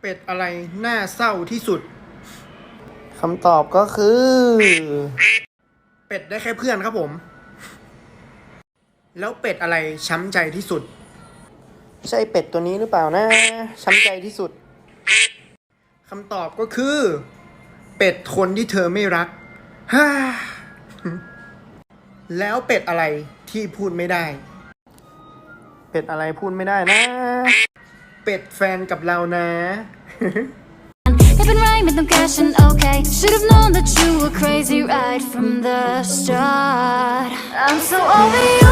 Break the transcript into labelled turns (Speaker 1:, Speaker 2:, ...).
Speaker 1: เป็ดอะไรน่าเศร้าที่สุด คำตอบก็คือ เป็ดได้แค่เพื่อนครับผม แล้วเป็ดอะไรช้ำใจที่สุด ใช่เป็ดตัวนี้หรือเปล่านะ ช้ำใจที่สุด คำตอบก็คือ เป็ดคนที่เธอไม่รักฮ่าแล้วเป็ดอะไรที่พูดไม่ได้ เป็ดอะไรพูดไม่ได้นะ เป็ดแฟนกับเรานะ
Speaker 2: If it rang with no cash and okay Should've known that you were crazy right from the start I'm so over you